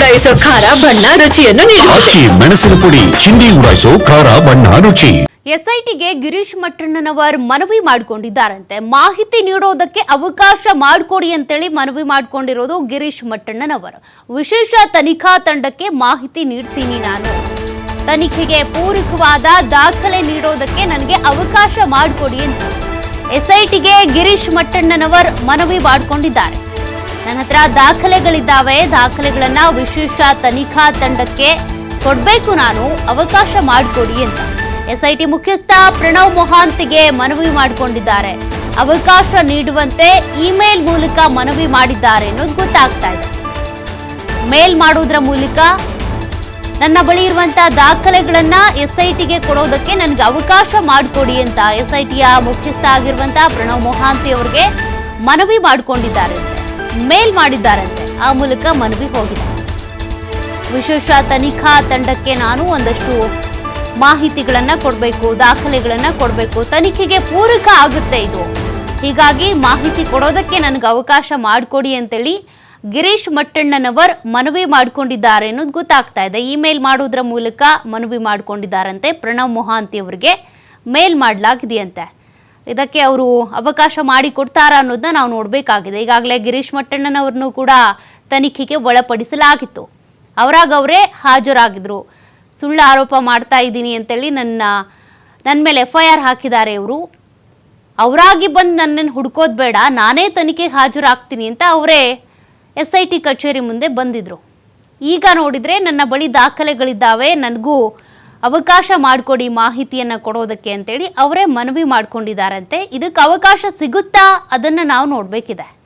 ಉಡಾಯಿಸೋ ಖಾರ ಬಣ್ಣ ರುಚಿಯನ್ನು ನೀಡುತ್ತದೆ ಮೆಣಸಿನ ಪುಡಿ ಚಿಂದಿ ಉಡಾಯಿಸೋ ಖಾರ ಬಣ್ಣ ರುಚಿ. ಎಸ್ಐಟಿಗೆ ಗಿರೀಶ್ ಮಟ್ಟಣ್ಣನವರ್ ಮನವಿ ಮಾಡಿಕೊಂಡಿದ್ದಾರಂತೆ. ಮಾಹಿತಿ ನೀಡೋದಕ್ಕೆ ಅವಕಾಶ ಮಾಡಿಕೊಡಿ ಅಂತೇಳಿ ಮನವಿ ಮಾಡಿಕೊಂಡಿರೋದು ಗಿರೀಶ್ ಮಟ್ಟಣ್ಣನವರ್. ವಿಶೇಷ ತನಿಖಾ ತಂಡಕ್ಕೆ ಮಾಹಿತಿ ನೀಡ್ತೀನಿ ನಾನು. ತನಿಖೆಗೆ ಪೂರಕವಾದ ದಾಖಲೆ ನೀಡೋದಕ್ಕೆ ನನಗೆ ಅವಕಾಶ ಮಾಡಿಕೊಡಿ ಅಂತ. ಎಸ್ಐಟಿಗೆ ಗಿರೀಶ್ ಮಟ್ಟಣ್ಣನವರ್ ಮನವಿ ಮಾಡಿಕೊಂಡಿದ್ದಾರೆ. ನನ್ನ ಹತ್ರ ದಾಖಲೆಗಳಿದ್ದಾವೆ. ದಾಖಲೆಗಳನ್ನ ವಿಶೇಷ ತನಿಖಾ ತಂಡಕ್ಕೆ ಕೊಡಬೇಕು ನಾನು. ಅವಕಾಶ ಮಾಡಿಕೊಡಿ ಅಂತ. ಎಸ್ಐಟಿ ಮುಖ್ಯಸ್ಥ ಪ್ರಣವ್ ಮೊಹಾಂತಿಗೆ ಮನವಿ ಮಾಡಿಕೊಂಡಿದ್ದಾರೆ. ಅವಕಾಶ ನೀಡುವಂತೆ ಇಮೇಲ್ ಮೂಲಕ ಮನವಿ ಮಾಡಿದ್ದಾರೆ ಅನ್ನೋದು ಗೊತ್ತಾಗ್ತಾ ಇದೆ. ಮೇಲ್ ಮಾಡೋದ್ರ ಮೂಲಕ ನನ್ನ ಬಳಿ ಇರುವಂತಹ ದಾಖಲೆಗಳನ್ನ ಎಸ್ಐಟಿಗೆ ಕೊಡೋದಕ್ಕೆ ನನಗೆ ಅವಕಾಶ ಮಾಡಿಕೊಡಿ ಅಂತ ಎಸ್ಐಟಿಯ ಮುಖ್ಯಸ್ಥ ಆಗಿರುವಂತಹ ಪ್ರಣವ್ ಮೊಹಾಂತಿ ಅವರಿಗೆ ಮನವಿ ಮಾಡಿಕೊಂಡಿದ್ದಾರೆ. ಮೇಲ್ ಮಾಡಿದ್ದಾರಂತೆ. ಆ ಮೂಲಕ ಮನವಿ ಹೋಗಿದೆ. ವಿಶೇಷ ತನಿಖಾ ತಂಡಕ್ಕೆ ನಾನು ಒಂದಷ್ಟು ಮಾಹಿತಿಗಳನ್ನ ಕೊಡಬೇಕು, ದಾಖಲೆಗಳನ್ನ ಕೊಡಬೇಕು. ತನಿಖೆಗೆ ಪೂರಕ ಆಗುತ್ತೆ ಇದು. ಹೀಗಾಗಿ ಮಾಹಿತಿ ಕೊಡೋದಕ್ಕೆ ನನಗೆ ಅವಕಾಶ ಮಾಡಿಕೊಡಿ ಅಂತೇಳಿ ಗಿರೀಶ್ ಮಟ್ಟಣ್ಣನವರ್ ಮನವಿ ಮಾಡಿಕೊಂಡಿದ್ದಾರೆ ಅನ್ನೋದು ಗೊತ್ತಾಗ್ತಾ ಇದೆ. ಇಮೇಲ್ ಮಾಡೋದ್ರ ಮೂಲಕ ಮನವಿ ಮಾಡಿಕೊಂಡಿದ್ದಾರಂತೆ. ಪ್ರಣವ್ ಮೊಹಾಂತಿ ಅವರಿಗೆ ಮೇಲ್ ಮಾಡಲಾಗಿದೆಯಂತೆ. ಇದಕ್ಕೆ ಅವರು ಅವಕಾಶ ಮಾಡಿ ಕೊಡ್ತಾರಾ ಅನ್ನೋದನ್ನ ನಾವು ನೋಡಬೇಕಾಗಿದೆ. ಈಗಾಗಲೇ ಗಿರೀಶ್ ಮಟ್ಟಣ್ಣನವ್ರನ್ನು ಕೂಡ ತನಿಖೆಗೆ ಒಳಪಡಿಸಲಾಗಿತ್ತು. ಅವರಾಗ ಅವರೇ ಹಾಜರಾಗಿದ್ರು. ಸುಳ್ಳು ಆರೋಪ ಮಾಡ್ತಾ ಇದ್ದೀನಿ ಅಂತೇಳಿ ನನ್ನ ನನ್ನ ಮೇಲೆ ಎಫ್ ಐ ಆರ್ ಹಾಕಿದ್ದಾರೆ ಇವರು. ಅವರಾಗಿ ಬಂದು ನನ್ನನ್ನು ಹುಡ್ಕೋದು ಬೇಡ, ನಾನೇ ತನಿಖೆಗೆ ಹಾಜರಾಗ್ತೀನಿ ಅಂತ ಅವರೇ ಎಸ್ ಐ ಟಿ ಕಚೇರಿ ಮುಂದೆ ಬಂದಿದ್ರು. ಈಗ ನೋಡಿದರೆ ನನ್ನ ಬಳಿ ದಾಖಲೆಗಳಿದ್ದಾವೆ, ನನಗೂ ಅವಕಾಶ ಮಾಡಿಕೊಡಿ ಮಾಹಿತಿಯನ್ನು ಕೊಡೋದಕ್ಕೆ ಅಂತೇಳಿ ಅವರೇ ಮನವಿ ಮಾಡ್ಕೊಂಡಿದ್ದಾರಂತೆ. ಇದಕ್ಕೆ ಅವಕಾಶ ಸಿಗುತ್ತಾ? ಅದನ್ನು ನಾವು ನೋಡಬೇಕಿದೆ.